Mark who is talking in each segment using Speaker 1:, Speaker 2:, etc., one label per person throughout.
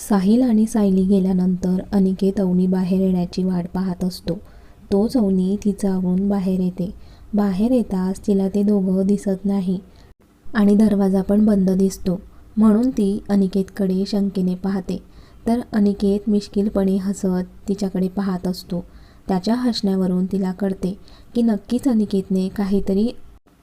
Speaker 1: साहिल आणि सायली गेल्यानंतर अनिकेत अवनी बाहेर येण्याची वाट पाहत असतो. तोच अवनी तिचा आवरून बाहेर येते. बाहेर येताच तिला ते दोघं दिसत नाही आणि दरवाजा पण बंद दिसतो. म्हणून ती अनिकेतकडे शंकेने पाहते. तर अनिकेत मिश्किलपणे हसत तिच्याकडे पाहत असतो. त्याच्या हसण्यावरून तिला कळते की नक्कीच अनिकेतने काहीतरी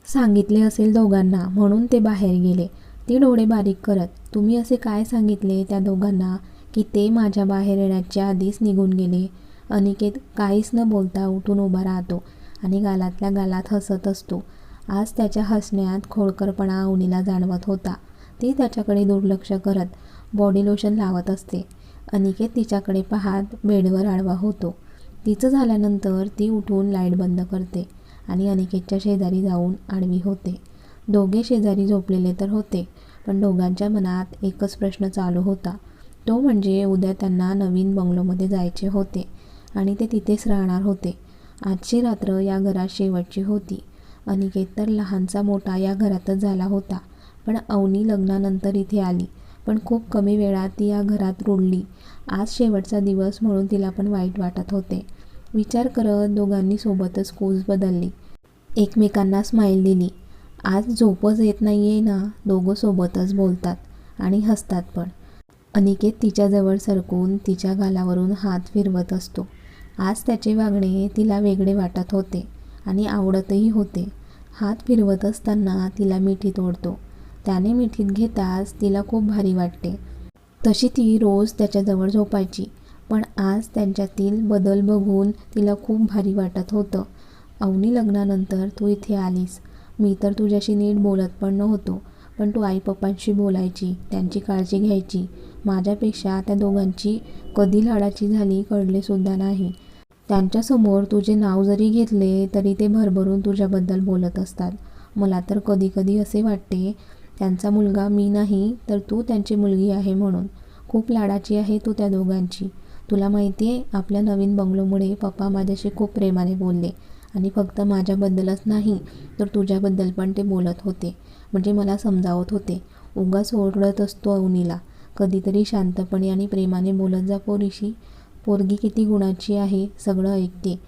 Speaker 1: सांगितले असेल दोघांना म्हणून ते बाहेर गेले. ते डोळे बारीक करत तुम्ही असे काय सांगितले त्या दोघांना की ते माझ्या बाहेर येण्याच्या आधीच निघून गेले? अनिकेत काहीच न बोलता उठून उभा राहतो आणि गालातल्या गालात हसत असतो. आज त्याच्या हसण्यात खोडकरपणा अवनीला जाणवत होता. ती त्याच्याकडे दुर्लक्ष करत बॉडी लोशन लावत असते. अनिकेत तिच्याकडे पाहत बेडवर आडवा होतो. तिचं झाल्यानंतर ती उठून लाइट बंद करते आणि अनिकेतच्या शेजारी जाऊन आडवी होते. दोघे शेजारी झोपलेले तर होते पण दोघांच्या मनात एकच प्रश्न चालू होता. तो म्हणजे उद्या त्यांना नवीन बंगलोमध्ये जायचे होते आणि ते तिथेच राहणार होते. आजची रात्र या घरात शेवटची होती. अनिकेत तर लहानचा मोठा या घरातच झाला होता. पण अवनी लग्नानंतर इथे आली. पण खूप कमी वेळात ती या घरात रुळली. आज शेवटचा दिवस म्हणून तिला पण वाईट वाटत होते. विचार करत दोघांनी सोबतच कोस बदलली. एकमेकांना स्माईल दिली. आज झोपच येत नाही आहे ना. दोघं सोबतच बोलतात आणि हसतात पण. अनिकेत तिच्याजवळ सरकून तिच्या गालावरून हात फिरवत असतो. आज त्याचे वागणे तिला वेगळे वाटत होते आणि आवडतही होते. हात फिरवत असताना तिला मिठीत ओढतो त्याने मिठीत घेताच तिला खूप भारी वाटते. तशी ती रोज त्याच्याजवळ झोपायची पण आज त्यांच्यातील बदल बघून तिला खूप भारी वाटत होतं. अवनी लग्नानंतर तू इथे आलीस. मी तर तुझ्याशी नीट बोलत पण नव्हतो पण तू आई पप्पांशी बोलायची त्यांची काळजी घ्यायची. माझ्यापेक्षा त्या दोघांची कधी लाडाची झाली कळलेसुद्धा नाही. त्यांच्यासमोर तुझे नाव जरी घेतले तरी ते भरभरून तुझ्याबद्दल बोलत असतात. मला तर कधी कधी असे वाटते त्यांचा मुलगा मी नाही तर तू त्यांची मुलगी आहे म्हणून. खूप लाडाची आहे तू त्या दोघांची. तुला माहिती आहे आपल्या नवीन बंगलोमुळे पप्पा माझ्याशी खूप प्रेमाने बोलले. आणि फक्त माझ्याबद्दलच नाही तर तुझ्याबद्दल पण ते बोलत होते. म्हणजे मला समजावत होते. उगाच ओरडत असतो अवनीला. कधीतरी शांतपणे आणि प्रेमाने बोलत जा पोरीशी पोरगी किती गुणाची आहे सगळं ऐकते.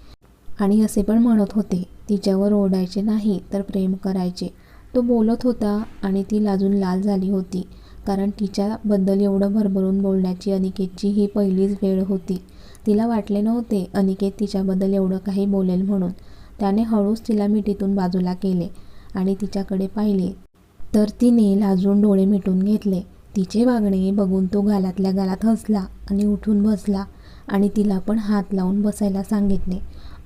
Speaker 1: आणि असे पण म्हणत होते. तिच्यावर ओरडायचे नाही तर प्रेम करायचे. तो बोलत होता आणि ती लाजून लाल झाली होती. कारण तिच्याबद्दल एवढं भरभरून बोलण्याची अनिकेतची ही पहिलीच वेळ होती. तिला वाटले नव्हते अनिकेत तिच्याबद्दल एवढं काही बोलेल म्हणून. त्याने हळूच तिला मिठीतून बाजूला केले आणि तिच्याकडे पाहिले. तर तिने लाजून डोळे मिटून घेतले. तिचे वागणे बघून तो गालातल्या गालात हसला आणि उठून बसला आणि तिला पण हात लावून बसायला सांगितले.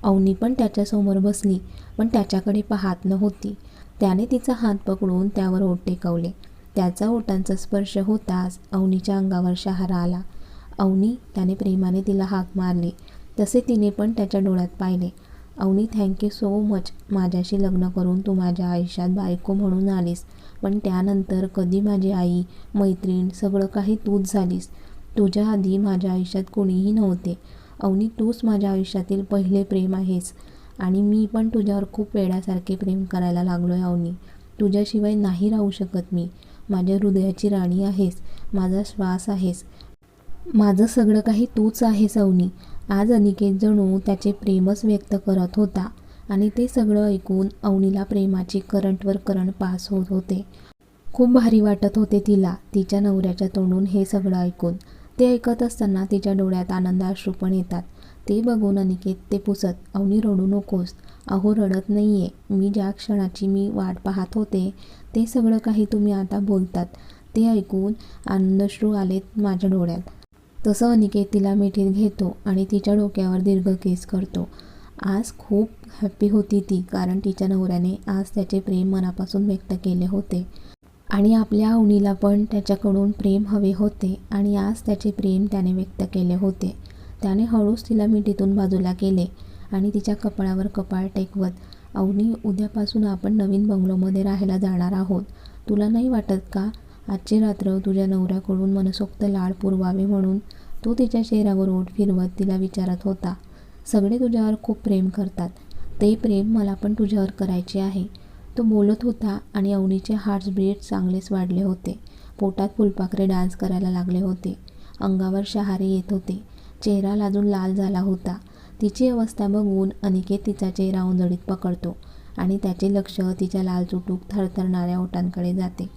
Speaker 1: अवनी पण त्याच्यासमोर बसली पण त्याच्याकडे पाहत नव्हती. त्याने तिचा हात पकडून त्यावर ओट टेकवले. त्याचा ओटांचा स्पर्श होताच अवनीच्या अंगावर शहारा आला. अवनी त्याने प्रेमाने तिला हाक मारली. तसे तिने पण त्याच्या डोळ्यात पाहिले. अवनी थँक्यू सो मच माझ्याशी लग्न करून तू माझ्या आयुष्यात बायको म्हणून आलीस. पण त्यानंतर कधी माझी आई मैत्रीण सगळं काही तूच झालीस. तुझ्या आधी माझ्या आयुष्यात कोणीही नव्हते. अवनी तूच माझ्या आयुष्यातील पहिले प्रेम आहेस. आणि मी पण तुझ्यावर खूप वेळासारखे प्रेम करायला लागलो आहे अवनी. तुझ्याशिवाय नाही राहू शकत मी. माझ्या हृदयाची राणी आहेस. माझा श्वास आहेस. माझं सगळं काही तूच आहेस अवनी आज अनिकेत जणू त्याचे प्रेमच व्यक्त करत होता आणि ते सगळं ऐकून अवनीला प्रेमाची करंटवर करंट पास होत होते. खूप भारी वाटत होते तिला तिच्या नवऱ्याच्या तोंडून हे सगळं ऐकून. ते ऐकत असताना तिच्या डोळ्यात आनंदाश्रू पण येतात. ते बघून अनिकेत ते पुसत अवनी रडू नकोस. अहो रडत नाही आहे मी ज्या क्षणाची मी वाट पाहत होते ते सगळं काही तुम्ही आता बोलतात. ते ऐकून आनंदश्रू आलेत माझ्या डोळ्यात. तसं अनिकेत तिला मिठीत घेतो आणि तिच्या डोक्यावर दीर्घ केस करतो. आज खूप हॅप्पी होती ती कारण तिच्या नवऱ्याने आज त्याचे प्रेम मनापासून व्यक्त केले होते. आणि आपल्या अवनीला पण त्याच्याकडून प्रेम हवे होते आणि आज त्याचे प्रेम त्याने व्यक्त केले होते. त्याने हळूच तिला मिठीतून बाजूला केले आणि तिच्या कपाळावर कपाळ टेकवत अवनी उद्यापासून आपण नवीन बंगलोमध्ये राहायला जाणार आहोत. तुला नाही वाटत का आजची रात्र तुझ्या नवऱ्याकडून मनसोक्त लाड पुरवावे म्हणून तो तिच्या चेहऱ्यावर ओठ फिरवत तिला विचारत होता. सगळे तुझ्यावर खूप प्रेम करतात. ते प्रेम मला पण तुझ्यावर करायचे आहे. तो बोलत होता आणि अवनीचे हार्टबीट चांगलेच वाढले होते. पोटात फुलपाखरे डान्स करायला लागले होते. अंगावर शहारे येत होते. चेहरा लाजून लाल झाला होता. तिची अवस्था बघून अनिकेत तिचा चेहरा उंजळीत पकडतो आणि त्याचे लक्ष तिच्या लालचुटूक थरथरणाऱ्या ओठांकडे जाते.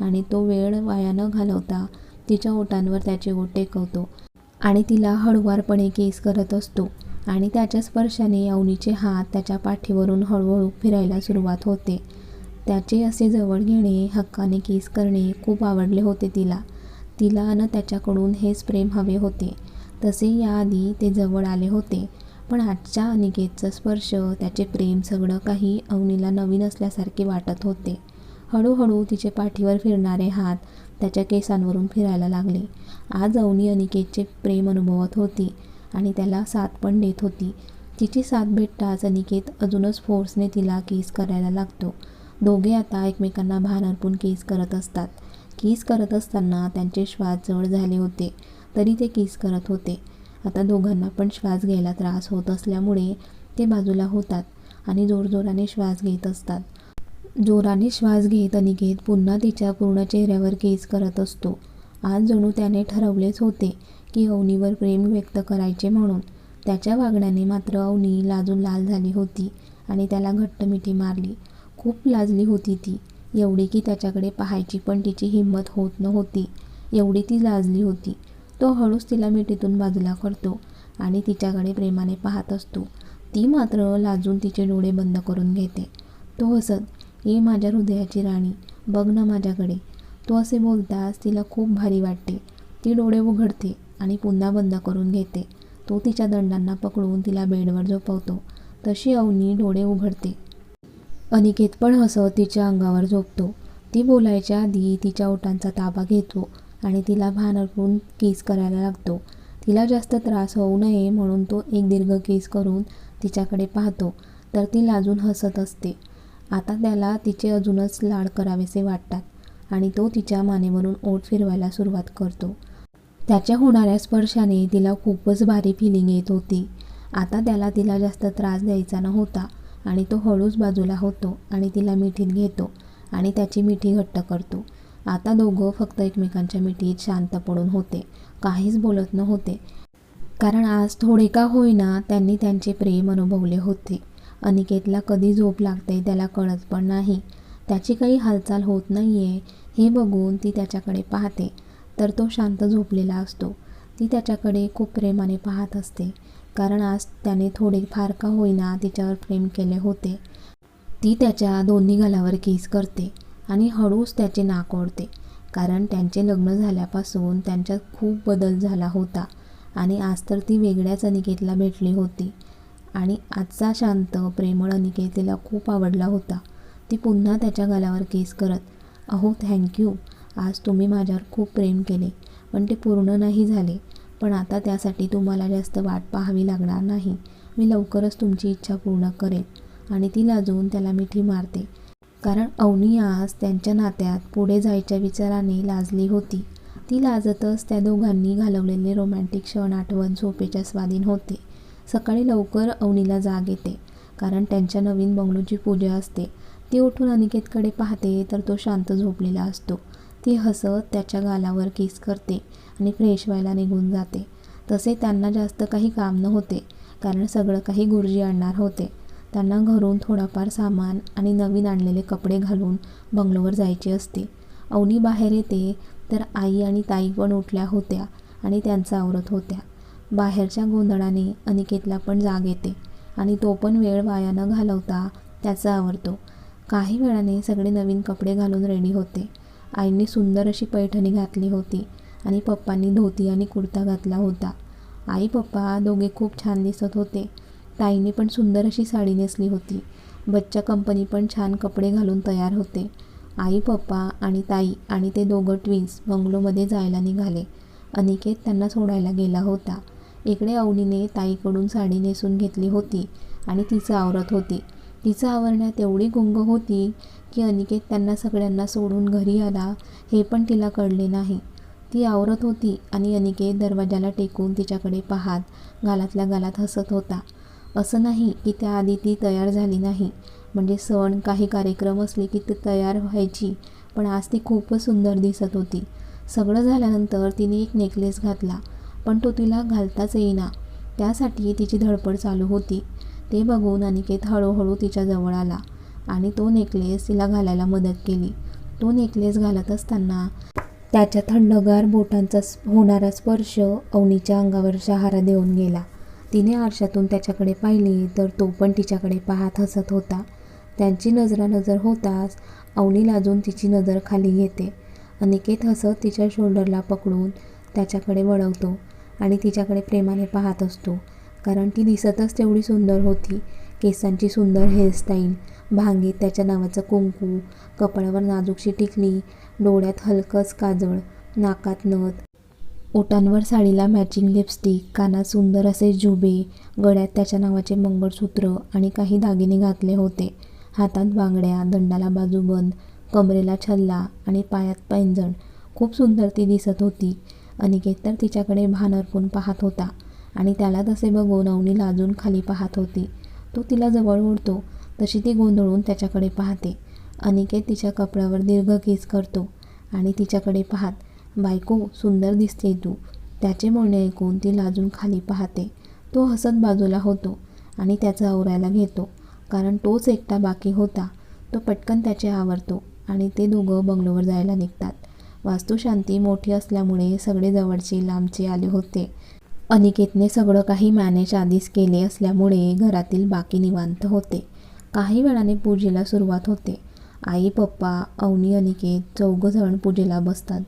Speaker 1: आणि तो वेळ वाया न घालवता तिच्या ओटांवर त्याचे ओट टेकवतो आणि तिला हळुवारपणे केस करत असतो आणि त्याच्या स्पर्शाने अवनीचे हात त्याच्या पाठीवरून हळूहळू फिरायला सुरुवात होते. त्याचे असे जवळ घेणे हक्काने केस करणे खूप आवडले होते तिला. तिला न त्याच्याकडून हेच प्रेम हवे होते. तसे याआधी ते जवळ आले होते. पण आजच्या अनिकेतचा स्पर्श त्याचे प्रेम सगळं काही अवनीला नवीन असल्यासारखे वाटत होते. हळूहळू तिचे पाठीवर फिरणारे हात त्याच्या केसांवरून फिरायला लागले. आज अवनी अनिकेतचे प्रेम अनुभवत होती आणि त्याला साथ पण देत होती. तिची साथ भेटताच अनिकेत अजूनच फोर्सने तिला केस करायला लागतो. दोघे आता एकमेकांना भान अर्पून केस करत असतात. केस करत असताना त्यांचे श्वास जवळ झाले होते तरी ते केस करत होते. आता दोघांना पण श्वास घ्यायला त्रास होत असल्यामुळे ते बाजूला होतात आणि जोरजोराने श्वास घेत असतात. जोराने श्वास घेत अनिकेत पुन्हा तिच्या पूर्ण चेहऱ्यावर केस करत असतो. आज जणू त्याने ठरवलेच होते की अवनीवर प्रेम व्यक्त करायचे म्हणून. त्याच्या वागण्याने मात्र अवनी लाजून लाल झाली होती आणि त्याला घट्ट मिठी मारली. खूप लाजली होती ती. एवढी की त्याच्याकडे पाहायची पण तिची हिंमत होत नव्हती. एवढी ती लाजली होती. तो हळूच तिला मिठीतून बाजूला करतो आणि तिच्याकडे प्रेमाने पाहत असतो. ती मात्र लाजून तिचे डोळे बंद करून घेते. तो हसत ये माझ्या हृदयाची राणी बघ ना माझ्याकडे. तो असे बोलताच तिला खूप भारी वाटते. ती डोळे उघडते आणि पुन्हा बंद करून घेते. तो तिच्या दंडांना पकडून तिला बेडवर झोपवतो. तशी अवनी डोळे उघडते. अनिकेत पण हसत तिच्या अंगावर झोपतो. ती बोलायच्या आधी तिच्या ओठांचा ताबा घेतो आणि तिला भानरपून केस करायला लागतो. तिला जास्त त्रास होऊ नये म्हणून तो एक दीर्घ केस करून तिच्याकडे पाहतो. तर ती लाजून हसत असते. आता त्याला तिचे अजूनच लाड करावेसे वाटतात आणि तो तिच्या मानेवरून ओठ फिरवायला सुरुवात करतो. त्याच्या होणाऱ्या स्पर्शाने तिला खूपच भारी फिलिंग येत होती. आता त्याला तिला जास्त त्रास द्यायचा नव्हता आणि तो हळूच बाजूला होतो आणि तिला मिठीत घेतो आणि त्याची मिठी घट्ट करतो. आता दोघं फक्त एकमेकांच्या मिठीत शांत पडून होते. काहीच बोलत नव्हते. कारण आज थोडे का होईना त्यांनी त्यांचे प्रेम अनुभवले होते. अनिकेतला कधी झोप लागते त्याला कळत पण नाही. त्याची काही हालचाल होत नाही आहे हे बघून ती त्याच्याकडे पाहते. तर तो शांत झोपलेला असतो. ती त्याच्याकडे खूप प्रेमाने पाहत असते. कारण आज त्याने थोडे फार का होईना तिच्यावर प्रेम केले होते. ती त्याच्या दोन्ही गालावर केस करते आणि हळूच त्याचे नाक ओढते. कारण त्यांचे लग्न झाल्यापासून त्यांच्यात खूप बदल झाला होता. आणि आज तर ती वेगळ्याच अनिकेतला भेटली होती. आणि आजचा शांत प्रेमळ अनिकेतीला खूप आवडला होता. ती पुन्हा त्याच्या गालावर केस करत अहो थँक्यू आज तुम्ही माझ्यावर खूप प्रेम केले. पण ते पूर्ण नाही झाले. पण आता त्यासाठी तुम्हाला जास्त वाट पाहावी लागणार नाही. मी लवकरच तुमची इच्छा पूर्ण करेन. आणि ती लाजवून त्याला मिठी मारते. कारण अवनी आज त्यांच्या नात्यात पुढे जायच्या विचाराने लाजली होती. ती लाजतच त्या दोघांनी घालवलेले रोमॅन्टिक क्षण आठवण झोपेच्या स्वाधीन होते. सकाळी लवकर अवनीला जाग येते. कारण त्यांच्या नवीन बंगलोची पूजा असते. ती उठून अनिकेतकडे पाहते तर तो शांत झोपलेला असतो. ती हसत त्याच्या गालावर किस करते आणि फ्रेश व्हायला निघून जाते. तसे त्यांना जास्त काही काम नव्हते कारण सगळं काही गुरुजी आणणार होते. त्यांना घरून थोडाफार सामान आणि नवीन आणलेले कपडे घालून बंगलोवर जायचे असते. अवनी बाहेर येते तर आई आणि ताई पण उठल्या होत्या आणि त्यांचं आवरत होत्या. बाहेरच्या गोंधळाने अनिकेतला पण जाग येते आणि तो पण वेळ वाया न घालवता त्याचा आवरतो. काही वेळाने सगळे नवीन कपडे घालून रेडी होते. आईने सुंदर अशी पैठणी घातली होती आणि पप्पांनी धोती आणि कुर्ता घातला होता. आई पप्पा दोघे खूप छान दिसत होते. ताईने पण सुंदर अशी साडी नेसली होती. बच्चा कंपनी पण छान कपडे घालून तयार होते. आई पप्पा आणि ताई आणि ते दोघं ट्विन्स बंगलोमध्ये जायला निघाले. अनिकेत त्यांना सोडायला गेला होता. इकडे अवनीने ताईकडून साडी नेसून घेतली होती आणि तिचं आवरत होती. तिचं आवरण्यात एवढी गुंग होती की अनिकेत त्यांना सगळ्यांना सोडून घरी आला हे पण तिला कळले नाही. ती आवरत होती आणि अनिकेत दरवाजाला टेकून तिच्याकडे पाहात गालातल्या गालात हसत होता. असं नाही की त्याआधी ती तयार झाली नाही. म्हणजे सण काही कार्यक्रम असले की ती तयार व्हायची पण आज ती खूपच सुंदर दिसत होती. सगळं झाल्यानंतर तिने एक नेकलेस घातला. पण तो तिला घालताच येईना. त्यासाठी तिची धडपड चालू होती. ते बघून अनिकेत हळूहळू तिच्याजवळ आला आणि तो नेकलेस तिला घालायला मदत केली. तो नेकलेस घालत असताना त्याच्या थंडगार बोटांचा होणारा स्पर्श अवनीच्या अंगावर शहारा देऊन गेला. तिने आरशातून त्याच्याकडे पाहिली तर तो पण तिच्याकडे पाहत हसत होता. त्यांची नजरानजर होताच अवनी लाजून तिची नजर खाली घेते. अनिकेत हसत तिच्या शोल्डरला पकडून त्याच्याकडे वळवतो. आणि तिच्याकडे प्रेमाने पाहत असतो. कारण ती दिसतच तेवढी सुंदर होती. केसांची सुंदर हेअरस्टाईल भांगीत त्याच्या नावाचं कुंकू कपाळावर नाजूकशी टिकली डोळ्यात हलकंच काजळ नाकात नथ. ओटांवर साडीला मॅचिंग लिपस्टिक कानात सुंदर असे जुबे गळ्यात त्याच्या नावाचे मंगळसूत्र आणि काही दागिने घातले होते. हातात बांगड्या दंडाला बाजूबंद कमरेला छल्ला आणि पायात पैंजण. खूप सुंदर ती दिसत होती. अनिकेत तर तिच्याकडे भान अर्पून पाहत होता. आणि त्याला तसे बघून अवनी लाजून खाली पाहत होती. तो तिला जवळ ओढतो. तशी ती गोंधळून त्याच्याकडे पाहते. अनिकेत तिच्या कपड्यावर दीर्घ केस करतो आणि तिच्याकडे पाहत बायको सुंदर दिसते तू. त्याचे बोलणे ऐकून ती लाजून खाली पाहते तो हसत बाजूला होतो आणि त्याचा आवरायला घेतो. कारण तोच एकटा बाकी होता. तो पटकन त्याचे आवरतो आणि ते दोघं बंगलोवर जायला निघतात. वास्तुशांती मोठी असल्यामुळे सगळे जवळचे लांबचे आले होते. अनिकेतने सगळं काही मॅनेज आधीच केले असल्यामुळे घरातील बाकी निवांत होते. काही वेळाने पूजेला सुरुवात होते. आई पप्पा अवनी अनिकेत चौघजण पूजेला बसतात.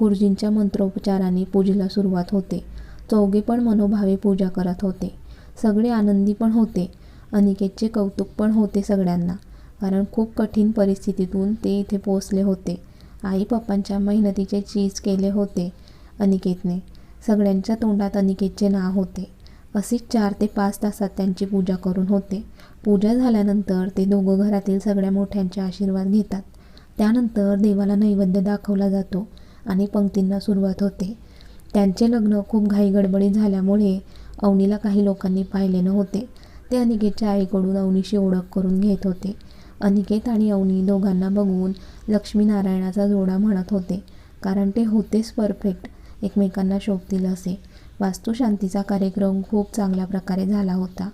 Speaker 1: गुरुजींच्या मंत्रोपचाराने पूजेला सुरुवात होते. चौघे पण मनोभावे पूजा करत होते. सगळे आनंदी पण होते. अनिकेतचे कौतुक पण होते सगळ्यांना. कारण खूप कठीण परिस्थितीतून ते इथे पोचले होते. आई पप्पांच्या मेहनतीचे चीज केले होते अनिकेतने. सगळ्यांच्या तोंडात अनिकेतचे नाव होते. अशीच चार ते पाच तासात त्यांची पूजा करून होते. पूजा झाल्यानंतर ते दोघं घरातील सगळ्या मोठ्यांचे आशीर्वाद घेतात. त्यानंतर देवाला नैवेद्य दाखवला जातो आणि पंक्तींना सुरुवात होते. त्यांचे लग्न खूप घाईगडबडी झाल्यामुळे अवनीला काही लोकांनी पाहिले नव्हते. ते अनिकेतच्या आईकडून अवनीशी ओळख करून घेत होते. अनिकेत आणि अवनी दोघांना बघून लक्ष्मीनारायणाचा जोडा म्हणत होते. कारण ते होतेच परफेक्ट. एकमेकांना शोभतील असे. वास्तुशांतीचा कार्यक्रम खूप चांगल्या प्रकारे झाला होता.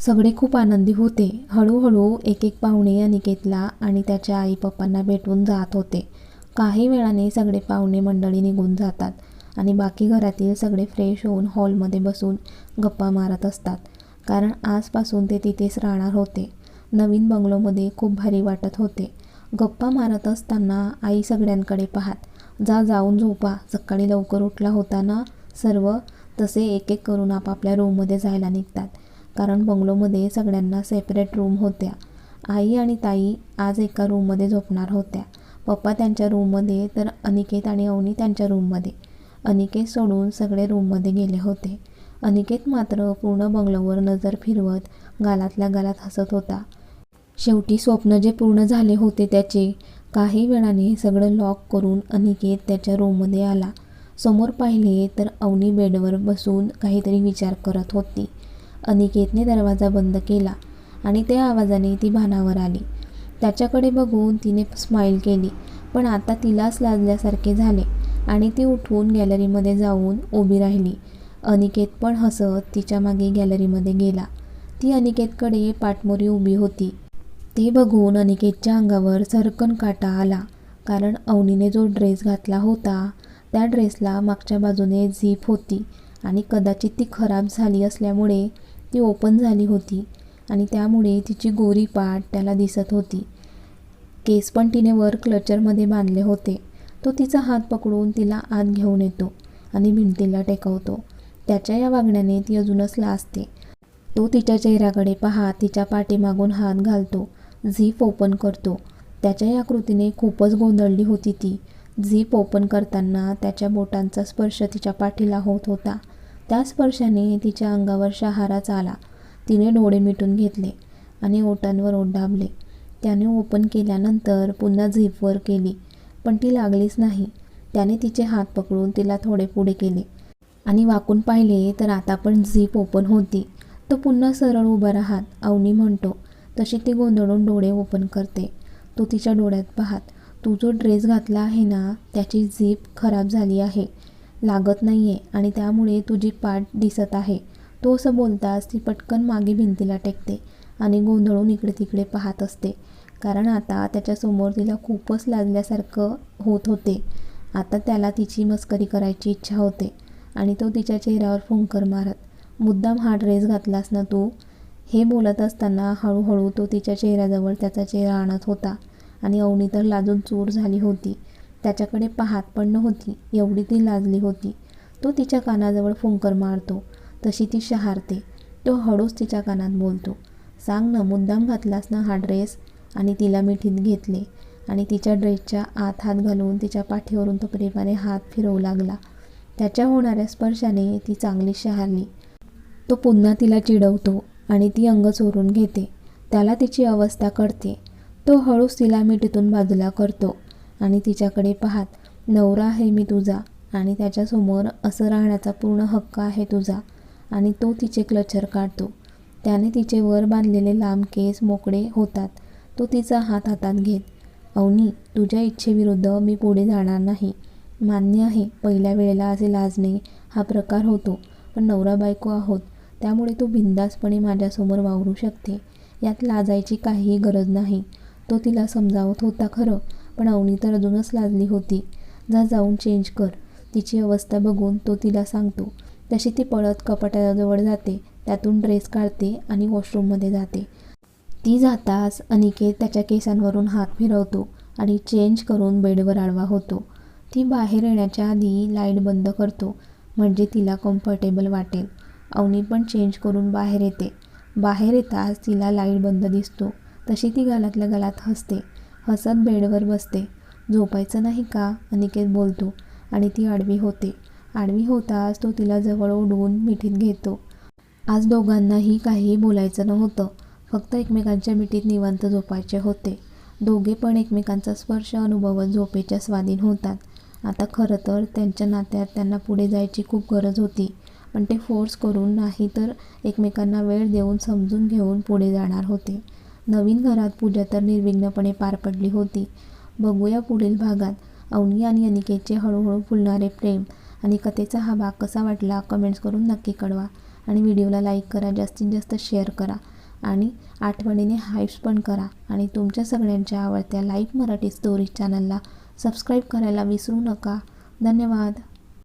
Speaker 1: सगळे खूप आनंदी होते. हळूहळू एक एक पाहुणे अनिकेतला आणि त्याच्या आई पप्पांना भेटून जात होते. काही वेळाने सगळे पाहुणे मंडळी निघून जातात आणि बाकी घरातील सगळे फ्रेश होऊन हॉलमध्ये बसून गप्पा मारत असतात. कारण आजपासून ते तिथेच राहणार होते. नवीन बंगलोमध्ये खूप भारी वाटत होते. गप्पा मारत असताना आई सगळ्यांकडे पाहत जा जाऊन झोपा. सकाळी लवकर उठला होता ना सर्व? तसे एक एक करून आपापल्या रूममध्ये जायला निघतात. कारण बंगलोमध्ये सगळ्यांना सेपरेट रूम होत्या. आई आणि ताई आज एका रूममध्ये झोपणार होत्या. पप्पा त्यांच्या रूममध्ये तर अनिकेत आणि अवनी त्यांच्या रूममध्ये अनिकेत सोडून सगळे रूममध्ये गेले होते. अनिकेत मात्र पूर्ण बंगलोवर नजर फिरवत गालातल्या गालात हसत होता. शेवटी स्वप्न जे पूर्ण झाले होते त्याचे काही वेळाने सगळं लॉक करून अनिकेत त्याच्या रूममध्ये आला. समोर पाहिले तर अवनी बेडवर बसून काहीतरी विचार करत होती. अनिकेतने दरवाजा बंद केला आणि त्या आवाजाने ती भानावर आली. त्याच्याकडे बघून तिने स्माईल केली पण आता तिलाच लाजल्यासारखे झाले आणि ती उठून गॅलरीमध्ये जाऊन उभी राहिली. अनिकेत पण हसत तिच्यामागे गॅलरीमध्ये गेला. ती अनिकेतकडे पाठमोरी उभी होती. ते बघून अनिकेतच्या अंगावर सरकन काटा आला. कारण अवनीने जो ड्रेस घातला होता त्या ड्रेसला मागच्या बाजूने झीप होती आणि कदाचित ती खराब झाली असल्यामुळे ती ओपन झाली होती आणि त्यामुळे तिची गोरी पाठ त्याला दिसत होती. केस पण तिने वर क्लचरमध्ये बांधले होते. तो तिचा हात पकडून तिला आत घेऊन येतो आणि भिंतीला टेकवतो. त्याच्या या वागण्याने ती अजूनच लाजते. तो तिच्या चेहऱ्याकडे पाहा तिच्या पाठीमागून हात घालतो झीप ओपन करतो. त्याच्या या कृतीने खूपच गोंधळली होती ती. झीप ओपन करताना त्याच्या बोटांचा स्पर्श तिच्या पाठीला होत होता. त्या स्पर्शाने तिच्या अंगावर शहाराच आला तिने डोळे मिटून घेतले आणि ओटांवर ओट दाबले त्याने ओपन केल्यानंतर पुन्हा झीपवर केली पण ती लागलीच नाही. त्याने तिचे हात पकडून तिला थोडे पुढे केले आणि वाकून पाहिले तर आता पण झीप ओपन होती. तो पुन्हा सरळ उभा राहात अवनी म्हणतो. तशी ती गोंधळून डोळे ओपन करते. तो तिच्या डोळ्यात पाहत तू जो ड्रेस घातला आहे ना त्याची झीप खराब झाली आहे. लागत नाही आहे आणि त्यामुळे तुझी पाठ दिसत आहे. तो असं बोलताच ती पटकन मागे भिंतीला टेकते आणि गोंधळून इकडे तिकडे पाहत असते. कारण आता त्याच्यासमोर तिला खूपच लाजल्यासारखं होत होते. आता त्याला तिची मस्करी करायची इच्छा होते आणि तो तिच्या चेहऱ्यावर फुंकर मारत मुद्दाम हा ड्रेस घातलास ना तू? हे बोलत असताना हळूहळू तो तिच्या चेहऱ्याजवळ त्याचा चेहरा आणत होता आणि अवनी तर लाजून चूर झाली होती. त्याच्याकडे पाहात पण नव्हती एवढी ती लाजली होती. तो तिच्या कानाजवळ फुंकर मारतो तशी ती शहारते. तो हळूच तिच्या कानात बोलतो सांग ना मुद्दाम घातलास ना हा ड्रेस? आणि तिला मिठीत घेतले आणि तिच्या ड्रेसच्या आत हात घालून तिच्या पाठीवरून तो प्रेमाने हात फिरवू लागला. त्याच्या होणाऱ्या स्पर्शाने ती चांगली शहारली. तो पुन्हा तिला चिडवतो आणि ती अंग चोरून घेते. त्याला तिची अवस्था कळते. तो हळूच तिला मिठीतून बाजूला करतो आणि तिच्याकडे पाहत नवरा आहे मी तुझा आणि त्याच्यासमोर असं राहण्याचा पूर्ण हक्क आहे तुझा. आणि तो तिचे क्लचर काढतो. त्याने तिचे वर बांधलेले लांब केस मोकळे होतात. तो तिचा हात हातात घेत अवनी तुझ्या इच्छेविरुद्ध मी पुढे जाणार नाही. मान्य आहे पहिल्या वेळेला असे लाजणे हा प्रकार होतो. पण नवरा बायको आहोत. त्यामुळे तू बिंदासपणे माझ्यासमोर वावरू शकते. यात लाजायची काहीही गरज नाही. तो तिला समजावत होता खरं पण अवनी तर अजूनच लाजली होती. जा जाऊन चेंज कर. तिची अवस्था बघून तो तिला सांगतो. तशी ती पळत कपाटाजवळ जाते. त्यातून ड्रेस काढते आणि वॉशरूममध्ये जाते. ती जाताच अनिकेत त्याच्या केसांवरून हात फिरवतो आणि चेंज करून बेडवर आडवा होतो. ती बाहेर येण्याच्या आधी लाइट बंद करतो. म्हणजे तिला कम्फर्टेबल वाटेल. अवनी पण चेंज करून बाहेर येते. बाहेर येताच तिला लाइट बंद दिसतो. तशी ती गालातल्या गालात हसते. हसत बेडवर बसते. झोपायचं नाही का? अनिकेत बोलतो. आणि ती आडवी होते. आडवी होताच तो तिला जवळ ओढवून मिठीत घेतो. आज दोघांनाही काही बोलायचं नव्हतं. फक्त एकमेकांच्या मिठीत निवांत झोपायचे होते. दोघे पण एकमेकांचा स्पर्श अनुभवत झोपेच्या स्वाधीन होतात. आता खरं तर त्यांच्या नात्यात त्यांना पुढे जायची खूप गरज होती. पण ते फोर्स करून नाही तर एकमेकांना वेळ देऊन समजून घेऊन पुढे जाणार होते. नवीन घरात पूजा तर निर्विघ्नपणे पार पडली होती. बघूया पुढील भागात. अवनी आणि अनिकेतचे हळूहळू फुलणारे प्रेम आणि कथेचा हा भाग कसा वाटला कमेंट्स करून नक्की कळवा. आणि व्हिडिओला लाईक करा जास्तीत जास्त शेअर करा. आणि आठवणीने हाईप्स पण करा. आणि तुमच्या सगळ्यांच्या आवडत्या लाईव्ह मराठी स्टोरीज चॅनलला सबस्क्राईब करायला विसरू नका. धन्यवाद.